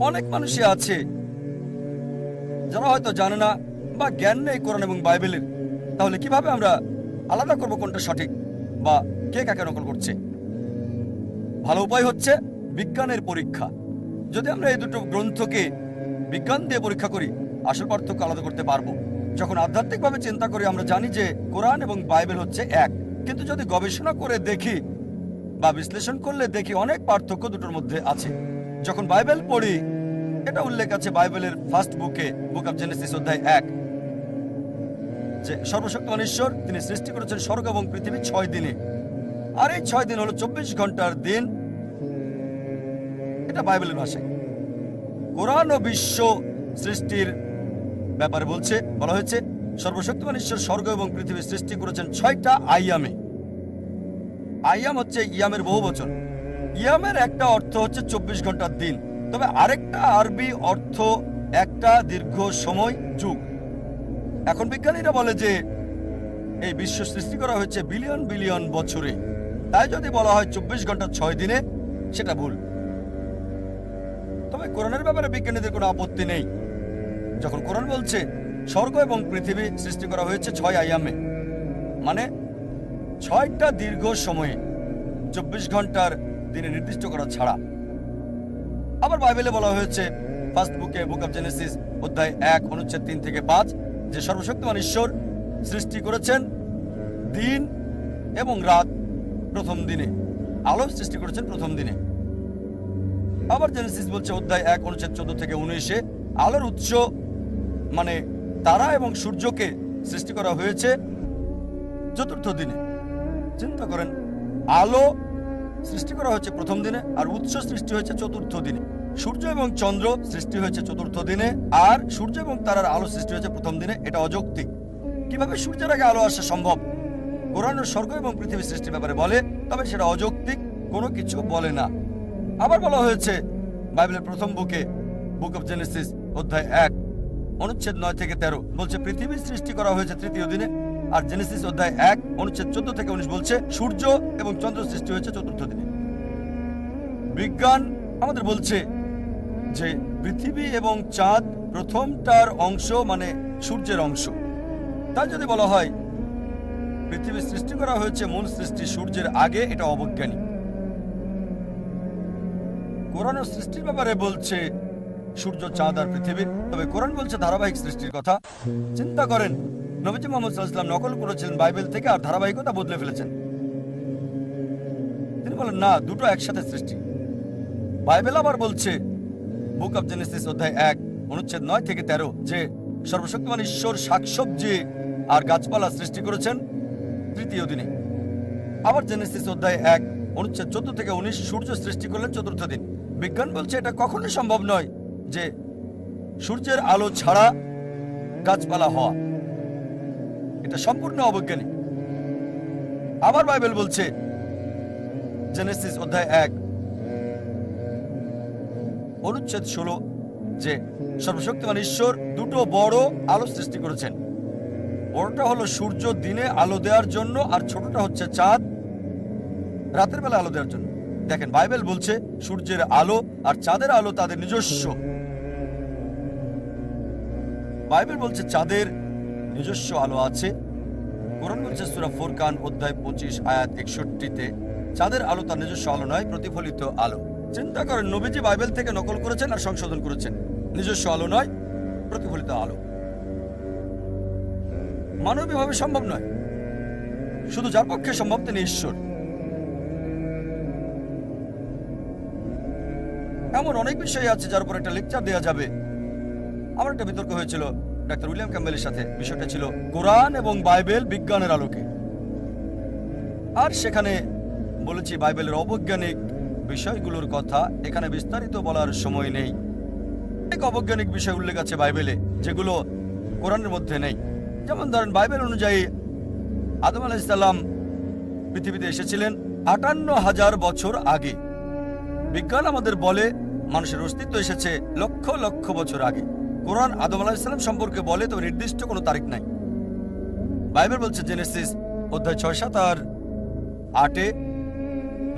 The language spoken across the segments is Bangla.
অনেক মানুষই আছে যারা হয়তো জানে না বা জ্ঞান নেই কোরআন এবং বাইবেলের। তাহলে কীভাবে আমরা আলাদা করব কোনটা সঠিক বা কে কাকে নকল করছে? ভালো উপায় হচ্ছে বিজ্ঞানের পরীক্ষা। যদি আমরা এই দুটো গ্রন্থকে বিজ্ঞান দিয়ে পরীক্ষা করি, আসল পার্থক্য আলাদা করতে পারব। যখন আধ্যাত্মিকভাবে চিন্তা করি, আমরা জানি যে কোরআন এবং বাইবেল হচ্ছে এক। কিন্তু যদি গবেষণা করে দেখি বা বিশ্লেষণ করলে দেখি অনেক পার্থক্য দুটোর মধ্যে আছে। যখন বাইবেল পড়ি, এটা উল্লেখ আছে বাইবেলের ফার্স্ট বুকে বুক অফ জেনেসিস অধ্যায় এক, যে সর্বশক্তিমান ঈশ্বর, তিনি সৃষ্টি করেছেন স্বর্গ এবং পৃথিবী ছয় দিনে। আর এই ছয় দিন হলো চব্বিশ ঘণ্টার দিন। এটা বাইবেলের ভাষায়। কোরআন ও বিশ্ব সৃষ্টির ব্যাপারে বলছে, বলা হয়েছে, সর্বশক্তিমান ঈশ্বর স্বর্গ এবং পৃথিবী সৃষ্টি করেছেন ছয়টা আইয়ামে আইয়াম হচ্ছে ইয়ামের বহু বচন ইয়ামের একটা অর্থ হচ্ছে চব্বিশ ঘণ্টার দিন। তবে আরেকটা আরবি অর্থ, একটা দীর্ঘ সময়, যুগ। এখন বিজ্ঞানীরা বলে যে, এই বিশ্ব সৃষ্টি করা হয়েছে বিলিয়ন বিলিয়ন বছরে। তাই যদি বলা হয় চব্বিশ ঘণ্টা ছয় দিনে, সেটা ভুল। তবে কোরআনের ব্যাপারে বিজ্ঞানীদের কোনো আপত্তি নেই। যখন কোরআন বলছে, স্বর্গ এবং পৃথিবী সৃষ্টি করা হয়েছে ছয় আয়ামে মানে ছয়টা দীর্ঘ সময়ে, চব্বিশ ঘণ্টার দিনে নির্দিষ্ট করা ছাড়া। আবার বাইবেলে বলা হয়েছে ফার্স্ট বুকে বুক অফ জেনেসিস অধ্যায় এক, অনুচ্ছেদ তিন থেকে পাঁচ, যে সর্বশক্তিমান ঈশ্বর সৃষ্টি করেছেন দিন এবং রাত প্রথম দিনে। আলো সৃষ্টি করেছেন প্রথম দিনে। আবার জেনেসিস বলছে, অধ্যায় এক, অনুচ্ছেদ চোদ্দ থেকে উনিশে, আলোর উৎস মানে তারা এবং সূর্যকে সৃষ্টি করা হয়েছে চতুর্থ দিনে। চিন্তা করেন, আলো সৃষ্টি করা হয়েছে প্রথম দিনে, আর উৎস সৃষ্টি হয়েছে চতুর্থ দিনে। সূর্য এবং চন্দ্র সৃষ্টি হয়েছে চতুর্থ দিনে, আর সূর্য এবং তারার আলো সৃষ্টি হয়েছে প্রথম দিনে। এটা অযৌক্তিক। কীভাবে সূর্যের আগে আলো আসা সম্ভব? কোরআন স্বর্গ এবং পৃথিবী সৃষ্টির ব্যাপারে বলে, তবে সেটা অযৌক্তিক, কোনো কিছু বলে না। আবার বলা হয়েছে, বাইবেলের প্রথম বুকে, বুক অফ জেনেসিস, অধ্যায় এক, অনুচ্ছেদ নয় থেকে তেরো, বলছে পৃথিবীর সৃষ্টি করা হয়েছে তৃতীয় দিনে আর জেনেসিস অধ্যায় এক, অনুচ্ছেদ চোদ্দ থেকে উনিশ বলছে, সূর্য এবং চন্দ্র সৃষ্টি হয়েছে চতুর্থ দিনে। বিজ্ঞান আমাদের বলছে যে পৃথিবী এবং চাঁদ প্রথমটার অংশ মানে সূর্যের অংশ। তাই যদি বলা হয়, পৃথিবী সৃষ্টি করা হয়েছে মূল সৃষ্টি সূর্যের আগে, এটা অবৈজ্ঞানিক। কোরআন সৃষ্টির ব্যাপারে বলছে সূর্য, চাঁদ আর পৃথিবীর। তবে কোরআন বলছে ধারাবাহিক সৃষ্টির কথা। চিন্তা করেন নবীজি মোহাম্মদ সাল্লাম নকল করেছিলেন বাইবেল থেকে আর ধারাবাহিকতা বদলে ফেলেছেন। তিনি বলেন, না, দুটো একসাথে সৃষ্টি। বাইবেল আবার বলছে, বুক অফ জেনেসিস অধ্যায় এক, অনুচ্ছেদ নয় থেকে তেরো, যে সর্বশক্তিমান ঈশ্বর শাকসবজি আর গাছপালা সৃষ্টি করেছেন তৃতীয় দিনে। আবার জেনেসিস অধ্যায় এক, অনুচ্ছেদ চোদ্দ থেকে উনিশ, সূর্য সৃষ্টি করলেন চতুর্থ দিন। বিজ্ঞান বলছে, এটা কখনোই সম্ভব নয় যে সূর্যের আলো ছাড়া গাছপালা হওয়া। এটা সম্পূর্ণ অবৈজ্ঞানিক। আবার বাইবেল বলছে, জেনেসিস অধ্যায় এক, অনুচ্ছেদ ষোলো, যে সর্বশক্তিমান ঈশ্বর দুটো বড় আলো সৃষ্টি করেছেন। বড়টা হলো সূর্য দিনে আলো দেওয়ার জন্য আর ছোটটা হচ্ছে চাঁদ রাতের বেলা আলো দেওয়ার জন্য। দেখেন, বাইবেল বলছে সূর্যের আলো আর চাঁদের আলো তাদের নিজস্ব। বাইবেল বলছে চাঁদের নিজস্ব আলো আছে। কোরআন অধ্যায় পঁচিশ একষট্টিতে, চাঁদের আলো তার নিজস্ব আলো নয়, প্রতিফলিত আলো। চিন্তা করেন বাইবেল থেকে নকল করেছেন আর সংশোধন করেছেন। নিজস্ব আলো নয়, প্রতিফলিত আলো। সম্ভব নয়। শুধু যার পক্ষে সম্ভব তিনি ঈশ্বর। এমন অনেক বিষয় আছে যার উপর একটা লেকচার দেওয়া যাবে। আমার একটা বিতর্ক হয়েছিল। ডাক্তার উইলিয়াম ক্যাম্বেলের সাথে বিষয়টা ছিল কোরআন এবং বাইবেল বিজ্ঞানের আলোকে। আর সেখানে বলেছি বাইবেলের অবৈজ্ঞানিক বিষয়গুলোর কথা, এখানে বিস্তারিত বলার সময় নেই। অনেক অবৈজ্ঞানিক বিষয় উল্লেখ আছে বাইবেলে, যেগুলো কোরআনের মধ্যে নেই। যেমন ধরেন বাইবেল অনুযায়ী আদম আলাইসাল্লাম পৃথিবীতে এসেছিলেন আটান্ন হাজার বছর আগে। বিজ্ঞান আমাদের বলে মানুষের অস্তিত্ব এসেছে লক্ষ লক্ষ বছর আগে। কোরআন আদম আলাহিসাল্লাম সম্পর্কে বলে, তবে নির্দিষ্ট কোনো তারিখ নাই। বাইবেল বলছে জেনেসিস অধ্যায় ছয় সাত আর আটে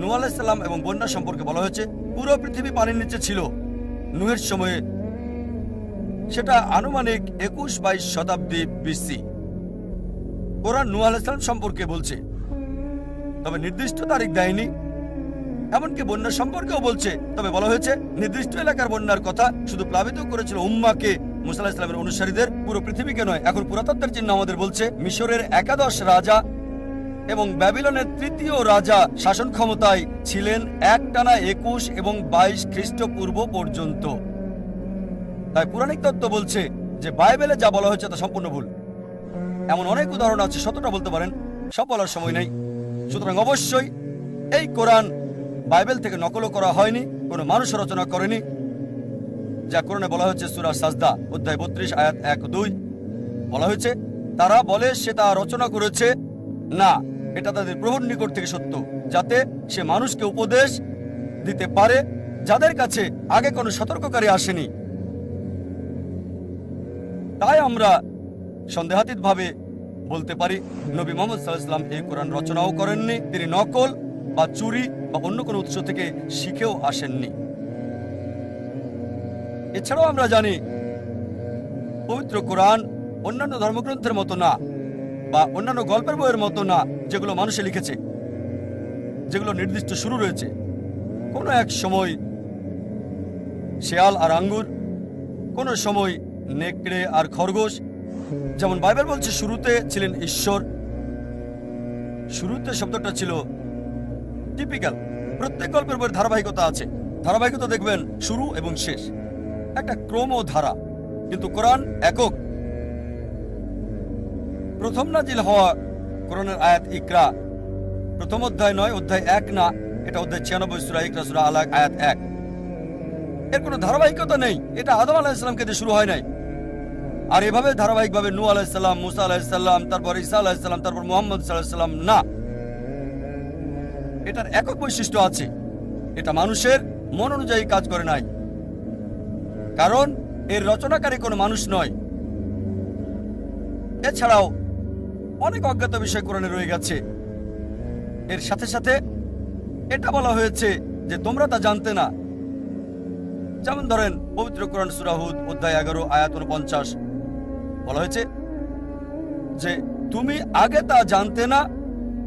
নু আলাহিসাল্লাম এবং বন্যা সম্পর্কে বলা হয়েছে, পুরো পৃথিবী পানির নিচে ছিল। নুহের সময়ে সেটা আনুমানিক একুশ বাইশ শতাব্দী বিসি কোরআন নূহ আলাইসালাম সম্পর্কে বলছে, তবে নির্দিষ্ট তারিখ দেয়নি। এমনকি বন্যা সম্পর্কেও বলছে। তবে বলা হয়েছে, নির্দিষ্ট এলাকার বন্যার কথা শুধু প্লাবিত করেছিল উম্মাকে। মুসাল্লাহ ইসলামের অনুসারীদের পুরো পৃথিবীকে নয়, এখন পুরাতত্ত্বের চিহ্ন আমাদের বলছে, মিশরের একাদশ রাজা এবং ব্যাবিলনের তৃতীয় রাজা শাসন ক্ষমতায় ছিলেন একটানা একুশ এবং বাইশ খ্রিস্টপূর্ব পর্যন্ত। তাই পুরাণিক তত্ত্ব বলছে যে, বাইবেলে যা বলা হয়েছে তা সম্পূর্ণ ভুল। এমন অনেক উদাহরণ আছে, শতটা বলতে পারেন সব বলার সময় নেই। সুতরাং অবশ্যই এই কোরআন বাইবেল থেকে নকলও করা হয়নি, কোনো মানুষ রচনা করেনি। যা কোরআনে বলা হয়েছে সুরা সাজদা, অধ্যায় বত্রিশ, আয়াত এক, দুই। বলা হয়েছে, তারা বলে, সে তা রচনা করেছে। না, এটা তাদের প্রভুর নিকট থেকে সত্য, যাতে সে মানুষকে উপদেশ দিতে পারে, যাদের কাছে আগে কোনো সতর্ককারী আসেনি। তাই আমরা সন্দেহাতীতভাবে বলতে পারি, নবী মোহাম্মদ সাল্লাহাম এই কোরআন রচনাও করেননি, তিনি নকল বা চুরি বা অন্য কোনো উৎস থেকে শিখেও আসেননি। এছাড়াও আমরা জানি, পবিত্র কোরআন অন্যান্য ধর্মগ্রন্থের মতো না বা অন্যান্য গল্পের বইয়ের মতো না যেগুলো মানুষে লিখেছে, যেগুলো নির্দিষ্ট শুরু রয়েছে। কোনো এক সময় শেয়াল আর আঙ্গুর, কোনো সময় নেকড়ে আর খরগোশ, যেমন বাইবেল বলছে, শুরুতে ছিলেন ঈশ্বর। শুরুতে শব্দটা ছিল টিপিক্যাল প্রত্যেক গল্পের বইয়ের ধারাবাহিকতা আছে। ধারাবাহিকতা দেখবেন শুরু এবং শেষ। একটা ক্রম ও ধারা কিন্তু কোরআন একক। প্রথম নাজিল হওয়া কোরআনের আয়াত ইকরা। প্রথম অধ্যায় নয়, অধ্যায় এক না, এটা অধ্যায় ছিয়ানব্বই সুরা ইকরা, সুরা আলাক, আয়াত এক। এর কোনো ধারাবাহিকতা নেই, এটা আদম আলাহিসাল্লামকে দিয়ে শুরু হয় নাই। আর এভাবে ধারাবাহিকভাবে নু আলাহিসাল্লাম মুসা আলাহিসাল্লাম তারপর ঈসা আলাহিসাল্লাম তারপর মোহাম্মদ সাল্লাহাম না। এটার একক বৈশিষ্ট্য আছে। এটা মানুষের মন অনুযায়ী কাজ করে নাই। কারণ এর রচনাকারী কোনো মানুষ নয়। এছাড়াও অনেক অজ্ঞাত বিষয় কোরআনে রয়ে গেছে। এর সাথে সাথে এটা বলা হয়েছে যে তোমরা তা জানতে না। যেমন ধরেন, পবিত্র কোরআন সুরাহুদ অধ্যায় এগারো, আয়াত পঞ্চাশ বলা হয়েছে যে, তুমি আগে তা জানতে না,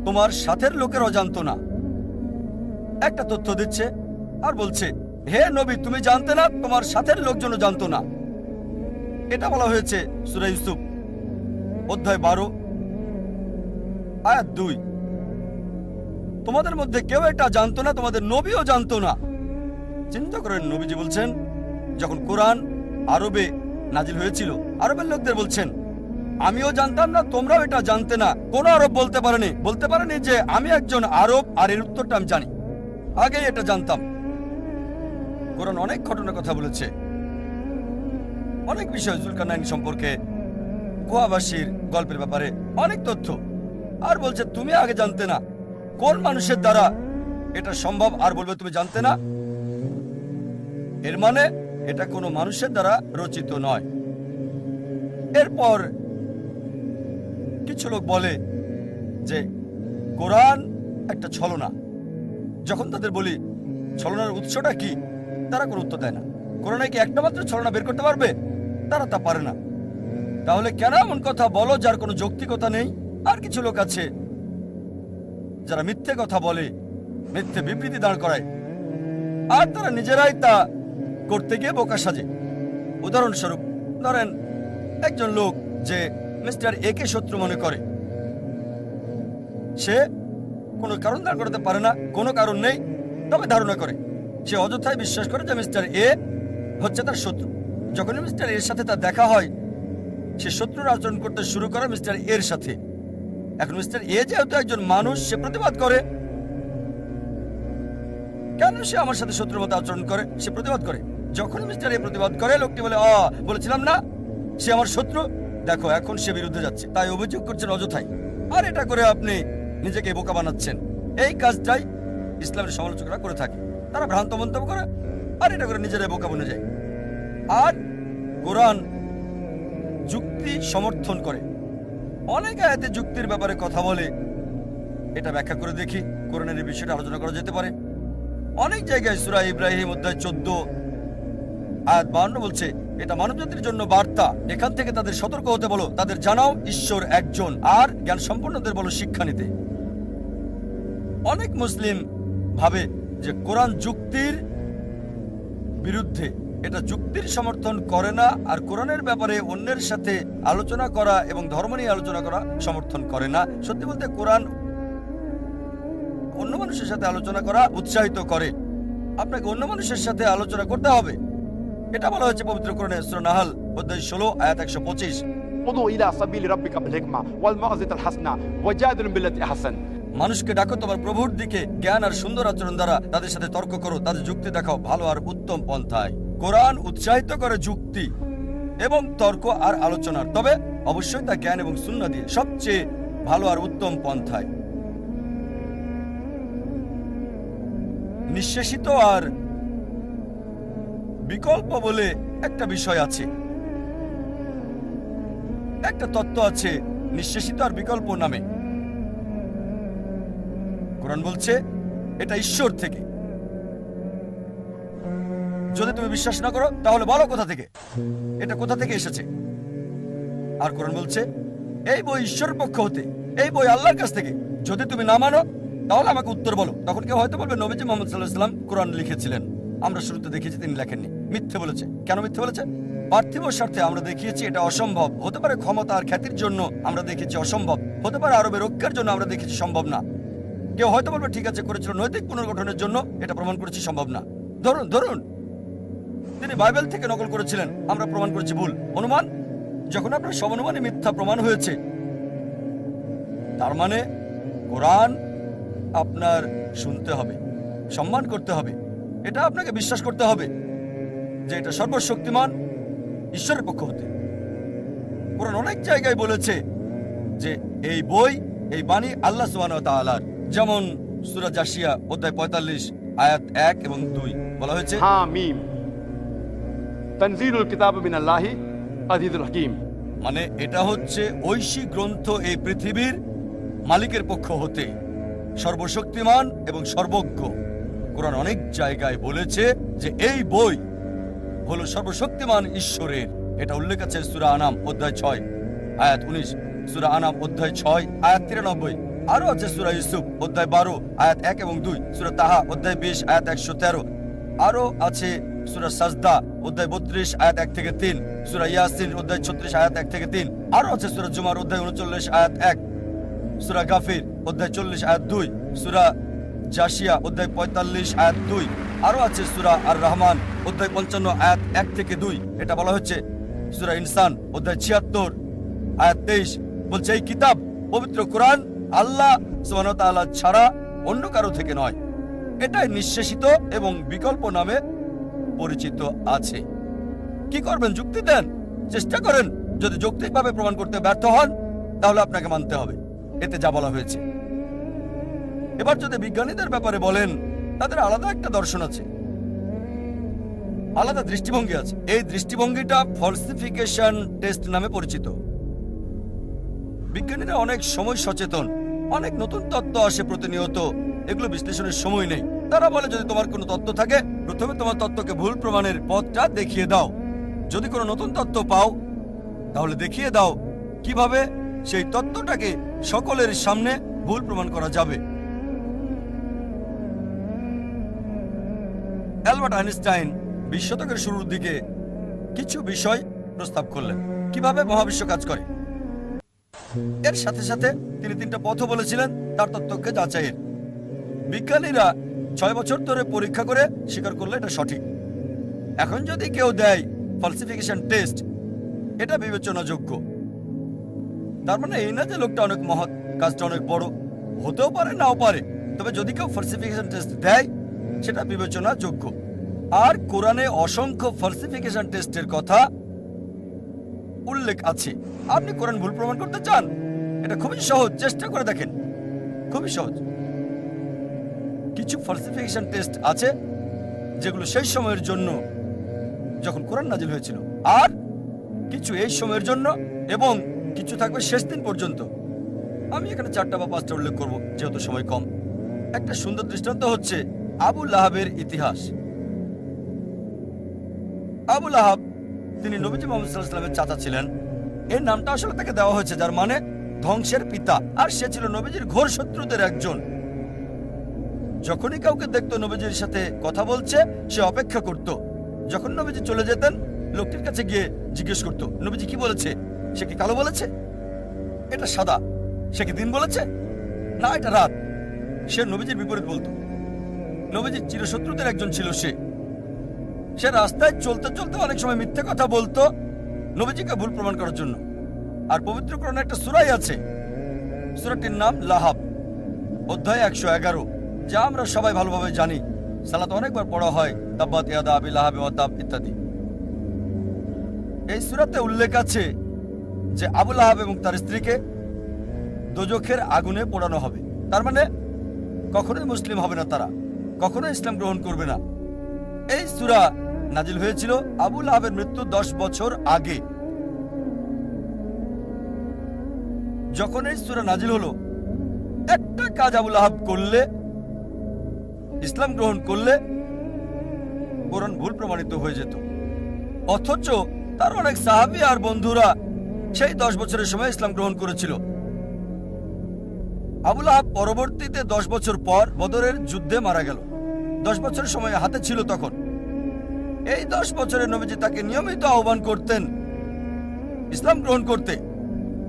তোমার সাথের লোকেরাও জানতো না। একটা তথ্য দিচ্ছে আর বলছে, হে নবী, তুমি জানতে না, তোমার সাথের লোকজনও জানতো না। এটা বলা হয়েছে সুরা ইউসুফ, অধ্যায় বারো, আয়াত দুই। তোমাদের মধ্যে কেউ এটা জানতো না, তোমাদের নবীও জানতো না। চিন্তা করেন, নবীজি বলছেন, যখন কোরআন আরবে নাজিল হয়েছিল, আরবের লোকদের বলছেন, আমিও জানতাম না, তোমরাও এটা জানতে না। কোন আরব বলতে পারেনি বলতে পারেনি যে, আমি একজন আরব, আর এর উত্তরটা আমি জানি। আগেই এটা জানতাম। কোরআন অনেক ঘটনার কথা বলেছে। অনেক বিষয় জুলকানাইন সম্পর্কে গুহাবাসীর গল্পের ব্যাপারে অনেক তথ্য। আর বলছে, তুমি আগে জানতে না, কোন মানুষের দ্বারা এটা সম্ভব আর বলবে তুমি জানতে না? এর মানে এটা কোনো মানুষের দ্বারা রচিত নয়। এরপর কিছু লোক বলে যে, কোরআন একটা ছলনা। যখন তাদের বলি, ছলনার উৎসটা কি? তারা কোনো উত্তর দেয় না। কোরআনে কি একটা মাত্র ছলনা বের করতে পারবে? তারা তা পারে না। তাহলে কেন এমন কথা বলো যার কোনো যৌক্তিকতা নেই? আর কিছু লোক আছে যারা মিথ্যে কথা বলে, মিথ্যে বিবৃতি দাঁড় করায়। আর তারা নিজেরাই তা করতে গিয়ে বোকা সাজে। উদাহরণস্বরূপ, ধরেন একজন লোক যে মিস্টার এ কে শত্রু মনে করে। সে কোনো কারণ দাঁড় করাতে পারে না, কোনো কারণ নেই। তবে ধারণা করে, সে অযথায় বিশ্বাস করে যে মিস্টার এ হচ্ছে তার শত্রু। যখন মিস্টার এর সাথে তার দেখা হয়, সে শত্রুর আচরণ করতে শুরু করে মিস্টার এর সাথে। এখন মিস্টার এ যেহেতু একজন মানুষ, সে প্রতিবাদ করে। কেন সে আমার সাথে শত্রুর মতো আচরণ করে? সে প্রতিবাদ করে। যখন মিস্টার এ প্রতিবাদ করে, লোকটি বলে, অ, বলেছিলাম না, সে আমার শত্রু। দেখো, এখন সে বিরুদ্ধে যাচ্ছে, তাই অভিযোগ করছেন অযথাই। আর এটা করে আপনি নিজেকে বোকা বানাচ্ছেন। এই কাজটাই ইসলামের সমালোচকরা করে থাকে। তারা ভ্রান্ত মন্তব্য করে আর এটা করে নিজেরাই বোকা বনে যায়। আর কোরআন যুক্তি সমর্থন করে। অনেক এতে যুক্তির ব্যাপারে কথা বলে। এটা ব্যাখ্যা করে দেখি, কোরআনের এই বিষয়টা আলোচনা করা যেতে পারে। অনেক জায়গায় সুরা ইব্রাহিম অধ্যায় চোদ্দ আয়াত বাহান্ন বলছে এটা মানবজাতির জন্য বার্তা। এখান থেকে তাদের সতর্ক হতে বলো, তাদের জানাও, ঈশ্বর একজন, আর জ্ঞান সম্পন্নদের বলো শিক্ষা নিতে। অনেক মুসলিম ভাবে যে কোরআন যুক্তির বিরুদ্ধে, এটা যুক্তির সমর্থন করে না, আর কোরআনের ব্যাপারে অন্যের সাথে আলোচনা করা এবং ধর্ম নিয়ে আলোচনা করা সমর্থন করে না। সত্যি বলতে কোরআন অন্য মানুষের সাথে আলোচনা করা উৎসাহিত করে। আপনাকে অন্য মানুষের সাথে আলোচনা করতে হবে। এটা বলা হয়েছে পবিত্র কোরআনে সূরা নাহল অধ্যায় 16 আয়াত 125 উদু ইলা সাবিলি রাব্বিকা বিল হিকমা ওয়াল মাউযিতাল হাসনা ওয়াজাদিল বিল্লাতি আহসান। মানুষকে ডাকো তোমার প্রভুর দিকে জ্ঞান আর সুন্দর আচরণ দ্বারা তাদের সাথে তর্ক করো তাদের যুক্তি দেখাও ভালো আর উত্তম পন্থায়। কোরআন উৎসাহিত করে যুক্তি এবং তর্ক আর আলোচনার তবে অবশ্যই তা জ্ঞান এবং শূন্য দিয়ে সবচেয়ে ভালো আর উত্তম পন্থায়। নিঃশেষিত আর বিকল্প বলে একটা বিষয় আছে। একটা তত্ত্ব আছে, নিঃশেষিত আর বিকল্প নামে। কোরআন বলছে, এটা ঈশ্বর থেকে। যদি তুমি বিশ্বাস না করো, তাহলে বলো কোথা থেকে? এটা কোথা থেকে এসেছে? আর কোরআন বলছে, এই বই ঈশ্বরের পক্ষ হতে, এই বই আল্লাহর কাছ থেকে। যদি তুমি না মানো, তাহলে আমাকে উত্তর বলো। তখন কেউ হয়তো বলবে, নবীজি মোহাম্মদ সাল্লাহ সাল্লাম কোরআন লিখেছিলেন। আমরা শুরুতে দেখেছি তিনি লেখেননি। মিথ্যে বলেছে। কেন মিথ্যে বলেছে? পার্থিব স্বার্থে আমরা দেখিয়েছি, এটা অসম্ভব। হতে পারে ক্ষমতা আর খ্যাতির জন্য আমরা দেখেছি অসম্ভব। হতে পারে আরবের রক্ষার জন্য আমরা দেখেছি সম্ভব না। কেউ হয়তো বলবে, ঠিক আছে, করেছিল নৈতিক পুনর্গঠনের জন্য এটা প্রমাণ করেছি সম্ভব না। ধরুন ধরুন। তিনি বাইবেল থেকে নকল করেছিলেন, আমরা প্রমাণ করেছি ভুল। অনুমান, যখন আপনার সব অনুমানে মিথ্যা প্রমাণ হয়েছে, তার মানে কোরআন আপনার শুনতে হবে, সম্মান করতে হবে। এটা আপনাকে বিশ্বাস করতে হবে যে এটা সর্বশক্তিমান ঈশ্বরের পক্ষ হতে। কোরআন অনেক জায়গায় বলেছে যে এই বই এই বাণী আল্লাহ সুবান যেমন সুরাজ আসিয়া অধ্যায় পঁয়তাল্লিশ আয়াত এক এবং দুই বলা হয়েছে মানে এটা হচ্ছে ঐশী গ্রন্থ এই পৃথিবীর মালিকের পক্ষ হতে। সর্বশক্তিমান এবং সর্বজ্ঞ। কোরআন অনেক জায়গায় বলেছে যে এই বই হলো সর্বশক্তিমান ঈশ্বরের। এটা উল্লেখ আছে সুরা আনাম, অধ্যায় ছয়, আয়াত উনিশ। সুরা আনাম, অধ্যায় ছয়, আয়াত তিরানব্বই। আরও আছে সুরা ইউসুফ, অধ্যায় বারো, আয়াত এক এবং দুই। সুরা তাহা, অধ্যায় বিশ, আয়াত একশো তেরো। আরও আছে সুরা সাজদা, অধ্যায় বত্রিশ, আয়াত এক থেকে তিন। সুরা ইয়াসিন, অধ্যায় ছত্রিশ, আয়াত এক থেকে তিন। আরও আছে সুরা জুমার অধ্যায় উনচল্লিশ, আয়াত এক। সুরা গাফির, অধ্যায় চল্লিশ, আয়াত দুই। সুরা জাসিয়া অধ্যায় পঁয়তাল্লিশ আয়াত দুই। আরও আছে সুরা আর রহমান অধ্যায় পঞ্চান্ন আয়াত এক থেকে দুই। এটা বলা হচ্ছে সুরা ইনসান অধ্যায় ছিয়াত্তর আয়াত তেইশ। বলছে, এই কিতাব, পবিত্র কোরআন আল্লাহ ওয়া ছাড়া অন্য কারও থেকে নয়। এটাই নিঃশেষিত এবং বিকল্প নামে পরিচিত আছে। কি করবেন? যুক্তি দেন, চেষ্টা করেন। যদি যৌক্তিকভাবে প্রমাণ করতে ব্যর্থ হন, তাহলে আপনাকে মানতে হবে। এতে যা বলা হয়েছে। এবার যদি বিজ্ঞানীদের ব্যাপারে বলেন, তাদের আলাদা একটা দর্শন আছে। আলাদা দৃষ্টিভঙ্গি আছে। এই দৃষ্টিভঙ্গিটা ফলসিফিকেশন টেস্ট নামে পরিচিত। বিজ্ঞানীরা অনেক সময় সচেতন, অনেক নতুন তত্ত্ব আসে প্রতিনিয়ত, এগুলো বিশ্লেষণের সময় নেই। তারা বলে, যদি তোমার কোনো তত্ত্ব থাকে, প্রথমে তোমার তত্ত্বকে ভুল প্রমাণের পথটা দেখিয়ে দাও। যদি কোনো নতুন তত্ত্ব পাও, তাহলে দেখিয়ে দাও। কীভাবে? সেই তত্ত্বটাকে সকলের সামনে ভুল প্রমাণ করা যাবে। অ্যালবার্ট আইনস্টাইন বিশ শতকের শুরুর দিকে কিছু বিষয় প্রস্তাব করলেন। কীভাবে মহাবিশ্ব কাজ করে? এর সাথে সাথে তিনি তিনটা পথও বলেছিলেন, তার তত্ত্বকে যাচাইয়ের। বিজ্ঞানীরা ছয় বছর ধরে পরীক্ষা করে স্বীকার করলে এটা সঠিক। এখন যদি কেউ দেয় ফলসিফিকেশন টেস্ট এটা বিবেচনাযোগ্য। তার মানে এই না যে লোকটা অনেক মহৎ, কাজটা অনেক বড়, হতেও পারে, নাও পারে। তবে যদি কেউ ফলসিফিকেশন টেস্ট দেয় সেটা বিবেচনাযোগ্য। আর কোরআনে অসংখ্য ফলসিফিকেশন টেস্টের কথা উল্লেখ আছে। আপনি কোরআন ভুল প্রমাণ করতে চান? এটা খুবই সহজ, চেষ্টা করে দেখেন। খুবই সহজ। কিছু ফলসিফিকেশন টেস্ট আছে, যেগুলো সেই সময়ের জন্য যখন কোরআন নাজিল হয়েছিল, আর কিছু এই সময়ের জন্য এবং কিছু থাকবে শেষ দিন পর্যন্ত। আমি এখানে চারটা বা পাঁচটা উল্লেখ করব, যেহেতু সময় কম। একটা সুন্দর দৃষ্টান্ত হচ্ছে আবু লাহাবের ইতিহাস। আবুল আহাব তিনি নবীজি মোহাম্মদ সাল্লাহ সাল্লামের চাচা ছিলেন। এই নামটা আসলে তাকে দেওয়া হয়েছে, যার মানে ধ্বংসের পিতা। আর সে ছিল নবীজির ঘোর শত্রুদের একজন। যখনই কাউকে দেখতো, নবীজির সাথে কথা বলছে, সে অপেক্ষা করত। যখন নবীজি চলে যেতেন, লোকটির কাছে গিয়ে জিজ্ঞেস করতো, নবীজি কি বলেছে? সে কি কালো বলেছে? এটা সাদা? সে কি দিন বলেছে? না, এটা রাত। সে নবীজির বিপরীত বলতো। নবীজির চিরশত্রুদের একজন ছিল সে। সে রাস্তায় চলতে চলতে অনেক সময় মিথ্যে কথা বলতো নবীজিকে ভুল প্রমাণ করার জন্য। আর পবিত্র কোরআনে একটা সুরাই আছে। সুরাটির নাম লাহাব। অধ্যায় একশো এগারো, যা আমরা সবাই ভালোভাবে জানি। সালাত অনেকবার পড়া হয়, তাব্বাত, ইয়াদা, আবি লাহাবে, ওয়াতাব ইত্যাদি। এই সুরাতে উল্লেখ আছে যে আবুল আহাব এবং তার স্ত্রীকে দোজখের আগুনে পোড়ানো হবে। তার মানে কখনোই মুসলিম হবে না তারা। কখনো ইসলাম গ্রহণ করবে না। এই সুরা নাজিল হয়েছিল আবুল আহাবের মৃত্যু দশ বছর আগে। যখন এই সুরা নাজিল হলো, একটা কাজ আবুল আহাব করলে, ইসলাম গ্রহণ করলে, কোরআন ভুল প্রমাণিত হয়ে যেত। অথচ তার অনেক সাহাবি আর বন্ধুরা সেই দশ বছরের সময় ইসলাম গ্রহণ করেছিল। আবুল আহাব পরবর্তীতে দশ বছর পর বদরের যুদ্ধে মারা গেল। দশ বছর সময় হাতে ছিল তখন। এই দশ বছরের নবীজি তাকে নিয়মিত আহ্বান করতেন ইসলাম গ্রহণ করতে।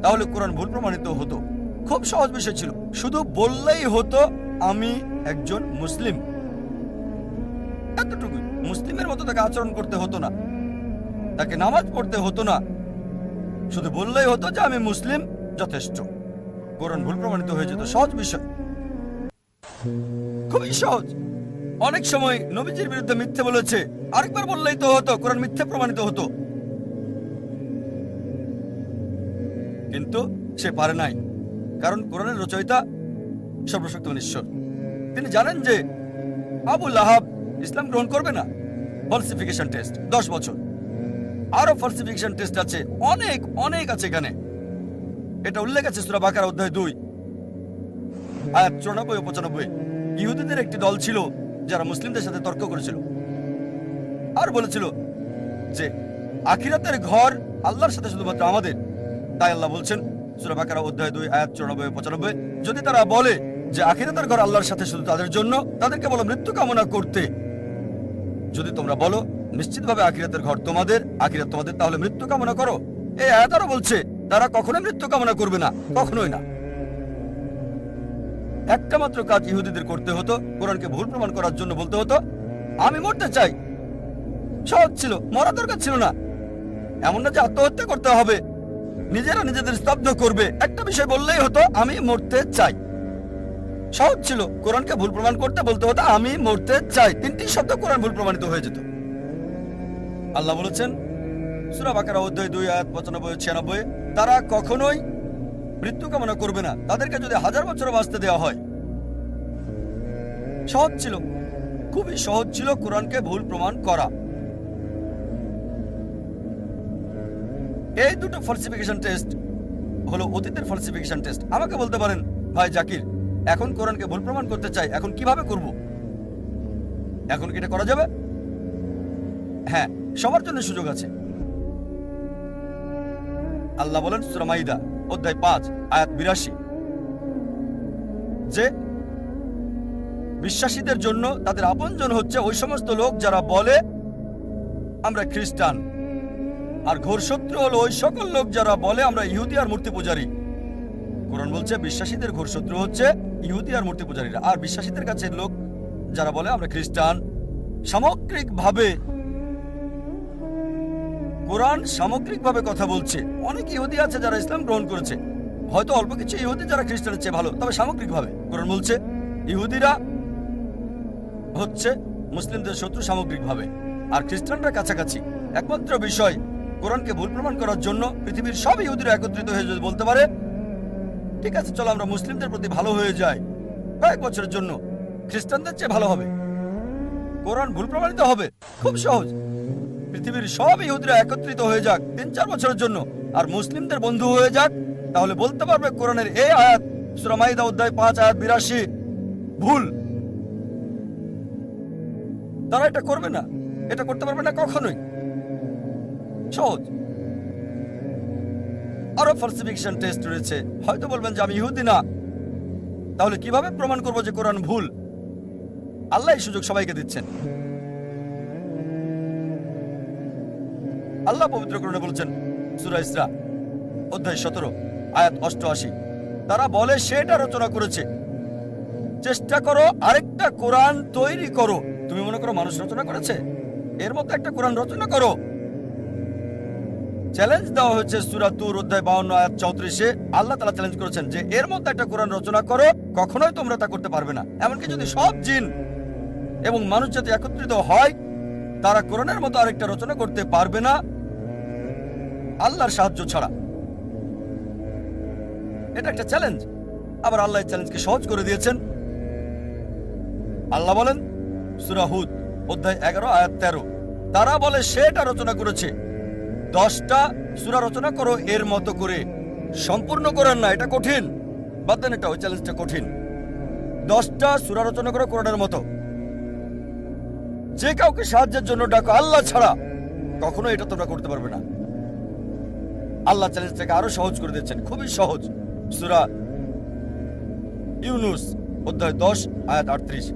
তাহলে কোরআন ভুল প্রমাণিত হতো। খুব সহজ বিষয় ছিল। শুধু বললেই হতো, আমি একজন মুসলিম। এতটুকু মুসলিমের মতো তাকে আচরণ করতে হতো না। তাকে নামাজ পড়তে হতো না। শুধু বললেই হতো যে, আমি মুসলিম। যথেষ্ট। কোরআন ভুল প্রমাণিত হয়ে যেত। সহজ বিষয়। খুবই সহজ। অনেক সময় নবীজির বিরুদ্ধে মিথ্যে বলেছে। আরেকবার বললেই তো হতো, কোরআন মিথ্যে প্রমাণিত হতো। কিন্তু সে পারে নাই, কারণ কোরআনের রচয়িতা সর্বশক্তিমান ঈশ্বর। তিনি জানেন যে আবুল আহাব ইসলাম গ্রহণ করবে না। ফলসিফিকেশন টেস্ট দশ বছর। আরও ফলসিফিকেশন টেস্ট আছে, অনেক অনেক আছে এখানে। এটা উল্লেখ আছে সুরা বাকার অধ্যায় দুই, আয়াত চুরানব্বই ও পঁচানব্বই। ইহুদিদের একটি দল ছিল যারা মুসলিমদের সাথে তর্ক করেছিল আর বলেছিল যে আখিরাতের ঘর আল্লাহর সাথে শুধুমাত্র আমাদের। তাই আল্লাহ বলছেন, সুরা বাকারা অধ্যায় দুই, আয়াত চুরানব্বই পঁচানব্বই, যদি তারা বলে যে আখিরাতের ঘর আল্লাহর সাথে শুধু তাদের জন্য, তাদেরকে বলো মৃত্যু কামনা করতে। যদি তোমরা বলো নিশ্চিতভাবে আখিরাতের ঘর তোমাদের, আখিরাত তোমাদের, তাহলে মৃত্যু কামনা করো। এই আয়াত আরও বলছে, তারা কখনোই মৃত্যু কামনা করবে না, কখনোই না। একটা মাত্র কাজ ইহুদিদের করতে হতো, কোরআনকে ভুল প্রমাণ করার জন্য বলতে হতো। আমি মরতে চাই। সহজ ছিল মরা দরকার ছিল না। এমন না যে আত্মহত্যা করতে হবে। নিজেরা নিজেদের স্তব্ধ করবে। একটা বিষয় বললেই হতো, আমি মরতে চাই। সহজ ছিল, কোরআনকে ভুল প্রমাণ করতে বলতে হতো, আমি মরতে চাই। তিনটি শব্দ কোরআন ভুল প্রমাণিত হয়ে যেত। আল্লাহ বলেছেন, সুরা বাকারা অধ্যায় দুই, আয়াত পঁচানব্বই ছিয়ানব্বই, তারা কখনোই মৃত্যু কামনা করবে না। তাদেরকে যদি হাজার বছর বাঁচতে দেওয়া হয়। সহজ ছিল। খুবই সহজ ছিল কোরআনকে ভুল প্রমাণ করা। এই দুটো ফলসিফিকেশন টেস্ট হলো অতীতের ফলসিফিকেশন টেস্ট আমাকে বলতে পারেন, ভাই জাকির, এখন কোরআনকে ভুল প্রমাণ করতে চাই, এখন কীভাবে করব? এখন কি এটা করা যাবে? হ্যাঁ সবার জন্য সুযোগ আছে। আল্লাহ বলেন সুরামাইদা অধ্যায় পাঁচ, আয়াত বিরাশি। যে বিশ্বাসীদের জন্য তাদের আপনজন হচ্ছে ওই সমস্ত লোক যারা বলে, আমরা খ্রিস্টান। আর ঘোর শত্রু হলো ওই সকল লোক যারা বলে, আমরা ইহুদি আর মূর্তি পূজারী। কোরআন বলছে, বিশ্বাসীদের ঘোর শত্রু হচ্ছে ইহুদি আর মূর্তি পূজারীরা। আর বিশ্বাসীদের কাছে লোক যারা বলে, আমরা খ্রিস্টান। সামগ্রিকভাবে কোরআন সামগ্রিকভাবে কথা বলছে। অনেক ইহুদি আছে যারা ইসলাম গ্রহণ করেছে। হয়তো অল্প কিছু ইহুদি যারা খ্রিস্টানের চেয়ে ভালো, তবে সামগ্রিকভাবে কোরআন বলছে, ইহুদিরা হচ্ছে মুসলিমদের শত্রু সামগ্রিকভাবে, আর খ্রিস্টানরা কাছাকাছি। একমাত্র বিষয়, কোরআনকে ভুল প্রমাণ করার জন্য পৃথিবীর সব ইহুদিরা একত্রিত হয়ে যদি বলতে পারে, ঠিক আছে, চলো আমরা মুসলিমদের প্রতি ভালো হয়ে যাই। কয়েক বছরের জন্য খ্রিস্টানদের চেয়ে ভালো হবে। কোরআন ভুল প্রমাণিত হবে। খুব সহজ। পৃথিবীর সব ইহুদিরা একত্রিত হয়ে যাক তিন, চার বছরের জন্য। আর মুসলিমদের বন্ধু হয়ে যাক, তাহলে বলতে পারবে কোরআনের এই আয়াত সুরামাইদা অধ্যায় পাঁচ, আয়াত বিরাশি। ভুল। তারা এটা করবে না। এটা করতে পারবে না কখনোই। সহজ। আরও ফালসিফিকেশন টেস্ট রয়েছে। হয়তো বলবেন যে আমি ইহুদি না। তাহলে কীভাবে প্রমাণ করব যে কোরআন ভুল? আল্লাহ সুযোগ সবাইকে দিচ্ছেন। আল্লাহ পবিত্র করণে বলছেন, সুরা অধ্যায় সতেরো, আয়াত অষ্টআশি। তারা বলে, সেটা রচনা করেছে। চেষ্টা করো, আরেকটা কোরআন তৈরি করো। তুমি মনে করো মানুষ রচনা করেছে? এর মধ্যে একটা কোরআন রচনা করো। চ্যালেঞ্জ দেওয়া হয়েছে সুরা তুর, অধ্যায় বাউন্ন, আয়াত চৌত্রিশে। আল্লাহ তালা চ্যালেঞ্জ করেছেন যে, এর মধ্যে একটা কোরআন রচনা করো, কখনোই তোমরা তা করতে পারবে না। এমনকি যদি সব জিন এবং মানুষ যাতে একত্রিত হয় তারা কোরআনের মতো আরেকটা রচনা করতে পারবে না। আল্লাহর সাহায্য ছাড়া। এটা একটা চ্যালেঞ্জ আবার আল্লাহ চ্যালেঞ্জকে সহজ করে দিয়েছেন। আল্লাহ বলেন সুরাহুদ অধ্যায় এগারো, আয়াত তেরো। তারা বলে, সেটা রচনা করেছে। দশটা সুরা রচনা করো, এর মতো করে। সম্পূর্ণ করেন না, এটা কঠিন। বাদ দেন এটা, ওই চ্যালেঞ্জটা কঠিন। দশটা সুরা রচনা করো, কোরআনের মতো। যে কাউকে সাহায্যের জন্য ডাকো, আল্লাহ ছাড়া। কখনো এটা তোমরা করতে পারবে না। আল্লাহ চ্যালেঞ্জটাকে আরও সহজ করে দিচ্ছেন খুবই সহজ। সুরা ইউনুস, অধ্যায় দশ, আয়াত আটত্রিশ।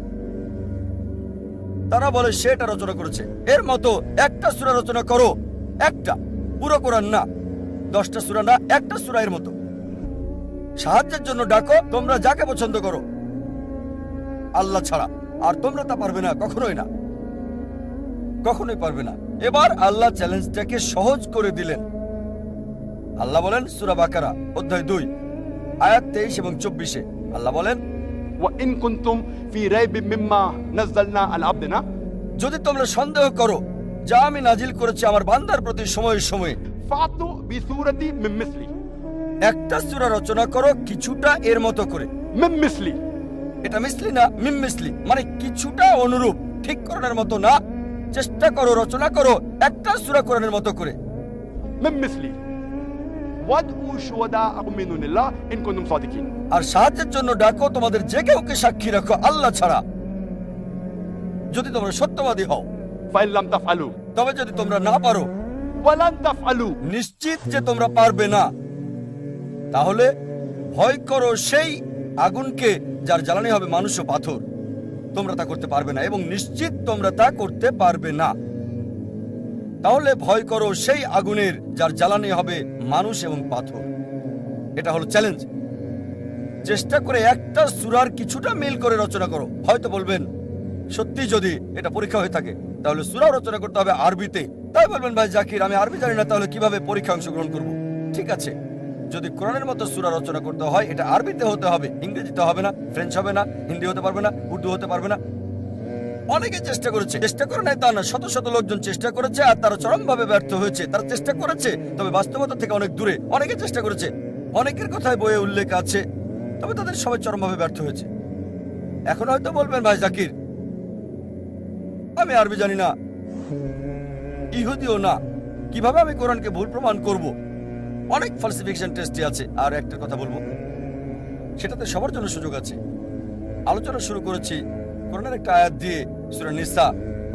তারা বলে সেটা রচনা করেছে। এর মতো একটা সুরা রচনা করো, একটা। পুরো কোরআন না, দশটা সুরা না, একটা সুরা এর মতো। সাহায্যের জন্য ডাকো, তোমরা যাকে পছন্দ করো। আল্লাহ ছাড়া। আর তোমরা তা পারবে না, কখনোই না। কখনোই পারবে না। এবার আল্লাহ চ্যালেঞ্জটাকে সহজ করে দিলেন। আল্লাহ বলেন সুরা বাকারা অধ্যায় দুই আয়াত তেইশ এবং চব্বিশে। আল্লাহ বলেন যদি তোমরা সন্দেহ করো যা আমি নাজিল করেছি আমার বান্দার প্রতি সময়ে সময়ে একটা সুরা রচনা করো কিছুটা এর মতো করে। মিমমিসলি এটা মিসলি না মিমমিসলি মানে কিছুটা অনুরূপ ঠিক করার মতো না। চেষ্টা করো রচনা করো একটা সুরা কোরআনের মতো করে। আর সাহায্যের জন্য ডাকো তোমাদের যে সাক্ষী রাখো আল্লাহ ছাড়া। যদি তোমরা সত্যবাদী হও। তবে যদি তোমরা না পারো। নিশ্চিত যে তোমরা পারবে না। তাহলে ভয় করো সেই আগুনকে যার জ্বালানি হবে মানুষ ও পাথর। তোমরা তা করতে পারবে না এবং নিশ্চিত তোমরা তা করতে পারবে না। তাহলে ভয় করো সেই আগুনের যার জ্বালানি হবে মানুষ এবং পাথর। এটা হলো চ্যালেঞ্জ চেষ্টা করে একটা সুরার কিছুটা মিল করে রচনা করো। হয়তো বলবেন, সত্যি যদি এটা পরীক্ষা হয়ে থাকে, তাহলে সুরা রচনা করতে হবে আরবিতে। তাই বলবেন, ভাই জাকির, আমি আরবি জানি না, তাহলে কীভাবে পরীক্ষা অংশগ্রহণ করব? ঠিক আছে। যদি কোরআনের মতো সুরা রচনা করতে হয়, এটা আরবিতে হতে হবে, ইংরেজিতে হবে না, ফ্রেঞ্চ হবে না, হিন্দি হতে পারবে না, উর্দু হতে পারবে না। অনেকে চেষ্টা করেছে, চেষ্টা করে নাই তা না, শত শত লোকজন চেষ্টা করেছে আর তারা চরমভাবে ব্যর্থ হয়েছে, তারা চেষ্টা করেছে, তবে বাস্তবতা থেকে অনেক দূরে, অনেকে চেষ্টা করেছে। অনেকের কথায় বইয়ে উল্লেখ আছে, তবে তাদের সবাই চরমভাবে ব্যর্থ হয়েছে। এখন হয়তো বলবেন, ভাই জাকির, আমি আরবি জানি না, ইহুদিও না, কীভাবে আমি কোরআনকে ভুল প্রমাণ করব? অনেক ফলসিফিকেশন টেস্টই আছে। আর একটা কথা বলব সেটাতে সবার জন্য সুযোগ আছে। আলোচনা শুরু করেছি কোরআনের একটা আয়াত দিয়ে সুরা নিসা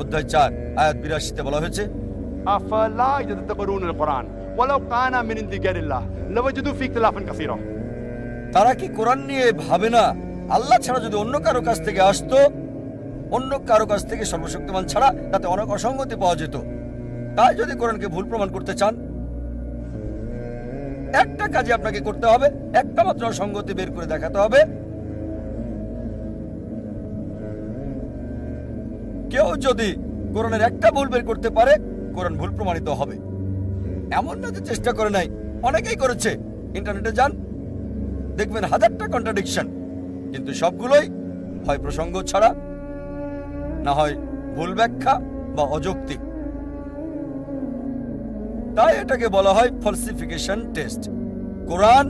অধ্যায় চার আয়াত বিরাশিতে বলা হয়েছে আফালা ইয়াতাদাব্বারুনাল কোরআন ওয়ালাউ কানা মিন ইনদিগারিল্লাহ লাওয়াজিদু ফি ইখতিলাফান কাসীরা। তারা কি কোরআন নিয়ে ভাবে না? আল্লাহ ছাড়া যদি অন্য কারও কাছ থেকে আসতো অন্য কারও কাছ থেকে সর্বশক্তিমান ছাড়া তাতে অনেক অসঙ্গতি পাওয়া যেত। তাই যদি কোরআনকে ভুল প্রমাণ করতে চান একটা কাজে আপনাকে করতে হবে, একটা মাত্র অসঙ্গতি বের করে দেখাতে হবে। কেউ যদি কোরআনের একটা ভুল বের করতে পারে, কোরআন ভুল প্রমাণিত হবে। এমন না যে চেষ্টা করে নাই, অনেকেই করেছে। ইন্টারনেটে যান, দেখবেন হাজারটা কন্ট্রাডিকশন কিন্তু সবগুলোই হয় প্রসঙ্গ ছাড়া, না হয় ভুল ব্যাখ্যা বা অযৌক্তিক। তাই এটাকে বলা হয় ফলসিফিকেশন টেস্ট কোরআন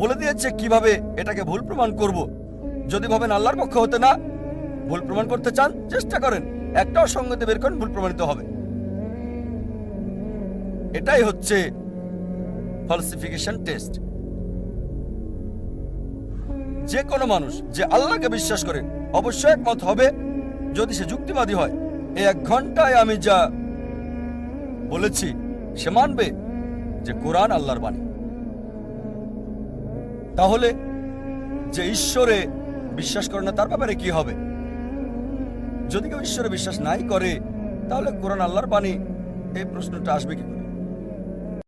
বলে দিয়েছে কীভাবে এটাকে ভুল প্রমাণ করব। যদি ভাবেন আল্লাহর পক্ষ হতে না ভুল প্রমাণ করতে চান, চেষ্টা করেন। একটা অসঙ্গতি বের করেন ভুল প্রমাণিত হবে। এটাই হচ্ছে ফলসিফিকেশন টেস্ট যে কোনো মানুষ যে আল্লাহকে বিশ্বাস করে, অবশ্যই একমত হবে। যদি সে যুক্তিবাদী হয়, এই এক ঘন্টায় আমি যা বলেছি সে মানবে যে কোরআন আল্লাহর বাণী। তাহলে যে ঈশ্বরে বিশ্বাস করে না, তার ব্যাপারে কি হবে? যদি কেউ ঈশ্বরে বিশ্বাস নাই করে, তাহলে কোরআন আল্লাহর বাণী, এই প্রশ্নটা আসবে কি করে?